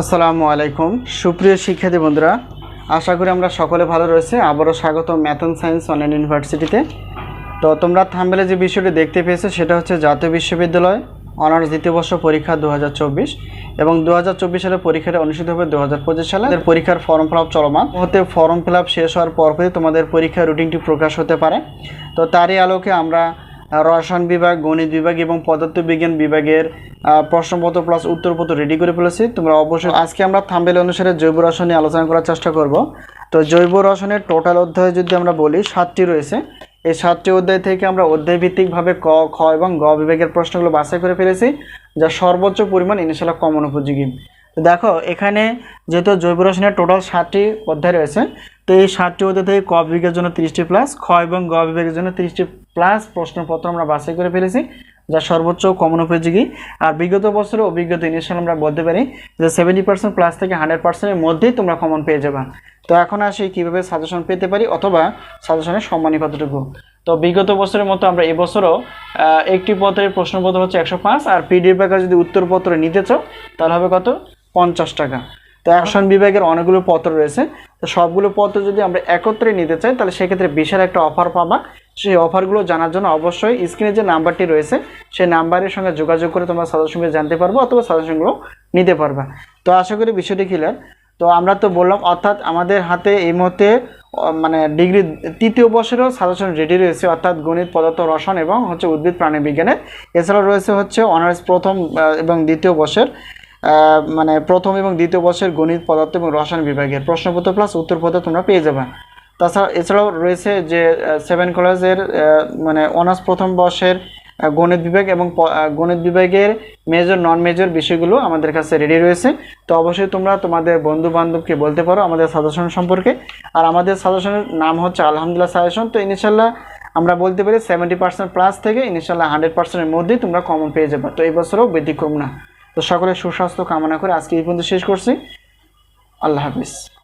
আসসালামু আলাইকুম। সুপ্রিয় শিক্ষার্থী বন্ধুরা, আশা করি আমরা সকলে ভালো রয়েছে। আবারও স্বাগত ম্যাথ অ্যান্ড সায়েন্স অনলাইন ইউনিভার্সিটিতে। তো তোমরা থামবেলে যে বিষয়টি দেখতে পেয়েছ, সেটা হচ্ছে জাতীয় বিশ্ববিদ্যালয় অনার্স দ্বিতীয় বর্ষ পরীক্ষা দু হাজার চব্বিশ এবং দু হাজার চব্বিশ সালে পরীক্ষাটা অনুষ্ঠিত হবে দু হাজার পঁচিশ সালে। এদের পরীক্ষার ফর্ম ফিল আপ চলমান। হতে ফর্ম ফিল আপ শেষ হওয়ার পরপরই তোমাদের পরীক্ষার রুটিনটি প্রকাশ হতে পারে। তো তারই আলোকে আমরা রসায়ন বিভাগ, গণিত বিভাগ এবং পদার্থবিজ্ঞান বিভাগের প্রশ্নপত্র প্লাস উত্তরপত্র রেডি করে ফেলেছি। তোমরা অবশ্যই আজকে আমরা থাম্বেল অনুসারে জৈব রসায়ন নিয়ে আলোচনা করার চেষ্টা করব। তো জৈব রসায়নের টোটাল অধ্যায় যদি আমরা বলি, সাতটি রয়েছে। এই সাতটি অধ্যায় থেকে আমরা অধ্যায় ভিত্তিকভাবে ক, খ এবং গ বিভাগের প্রশ্নগুলো বাছাই করে ফেলেছি, যা সর্বোচ্চ পরিমাণ ইনশাল্লাহ কমন উপযোগী। দেখো, এখানে যেহেতু জৈব রসায়নের টোটাল ষাটটি অধ্যায় রয়েছে, তো এই ষাটটি অধ্যায় থেকে ক বিভাগের জন্য তিরিশটি প্লাস খ এবং গ বিভাগের জন্য তিরিশটি প্লাস প্রশ্নপত্র আমরা বাছাই করে ফেলেছি, যা সর্বোচ্চ কমন উপযোগী। আর বিগত বছরের অভিজ্ঞতা ইনিশিয়াল আমরা বলতে পারি যে সেভেন্টি পার্সেন্ট প্লাস থেকে হান্ড্রেড পার্সেন্টের মধ্যেই তোমরা কমন পেয়ে যাবে। তো এখন আসি কীভাবে সাজেশন পেতে পারি অথবা সাজেশনের সম্মানী কতটুকু তো বিগত বছরের মতো আমরা এবছরও একটি পত্রের প্রশ্নপত্র হচ্ছে একশো পাঁচ, আর পিডিএফ আকারে যদি উত্তরপত্র নিতে চাও, তাহলে হবে কত? পঞ্চাশ টাকা। তো অ্যাকশন বিভাগের অনেকগুলো পত্র রয়েছে। তো সবগুলো পত্র যদি আমরা একত্রে নিতে চাই, তাহলে সেক্ষেত্রে বিশাল একটা অফার পাবা। সেই অফারগুলো জানার জন্য অবশ্যই স্ক্রিনে যে নাম্বারটি রয়েছে, সেই নাম্বারের সঙ্গে যোগাযোগ করে তোমরা সাজেশনগুলো জানতে পারব অথবা সাজেশনগুলো নিতে পারবা। তো আশা করি বিষয়টি ক্লিয়ার তো আমরা তো বললাম, অর্থাৎ আমাদের হাতে এই মুহূর্তে মানে ডিগ্রি তৃতীয় বছরেও সাজেশন রেডি রয়েছে, অর্থাৎ গণিত, পদার্থ, রসায়ন এবং হচ্ছে উদ্ভিদ, প্রাণী বিজ্ঞানের। এছাড়াও রয়েছে হচ্ছে অনার্স প্রথম এবং দ্বিতীয় বর্ষের। মানে প্রথম এবং দ্বিতীয় বর্ষের গণিত, পদার্থ এবং রসায়ন বিভাগের প্রশ্নপত্র প্লাস উত্তরপত্র তোমরা পেয়ে যাবে। তাছাড়া এছাড়াও রয়েছে যে সেভেন কলেজের মানে অনার্স প্রথম বর্ষের গণিত বিভাগ এবং গণিত বিভাগের মেজর নন মেজর বিষয়গুলো আমাদের কাছে রেডি রয়েছে। তো অবশ্যই তোমরা তোমাদের বন্ধু বান্ধবকে বলতে পারো আমাদের সাজেশন সম্পর্কে। আর আমাদের সাজেশনের নাম হচ্ছে আলহামদুলিল্লাহ সাজেশন তো ইনশাল্লাহ আমরা বলতে পারি সেভেন্টি পার্সেন্ট প্লাস থেকে ইনশাল্লাহ হান্ড্রেড পার্সেন্টের মধ্যেই তোমরা কমন পেয়ে যাবে। তো এই বছরও ব্যতিক্রম না। তো সকলের সুস্বাস্থ্য কামনা করে আজকে এই পর্যন্ত শেষ করছি। আল্লাহ হাফিজ।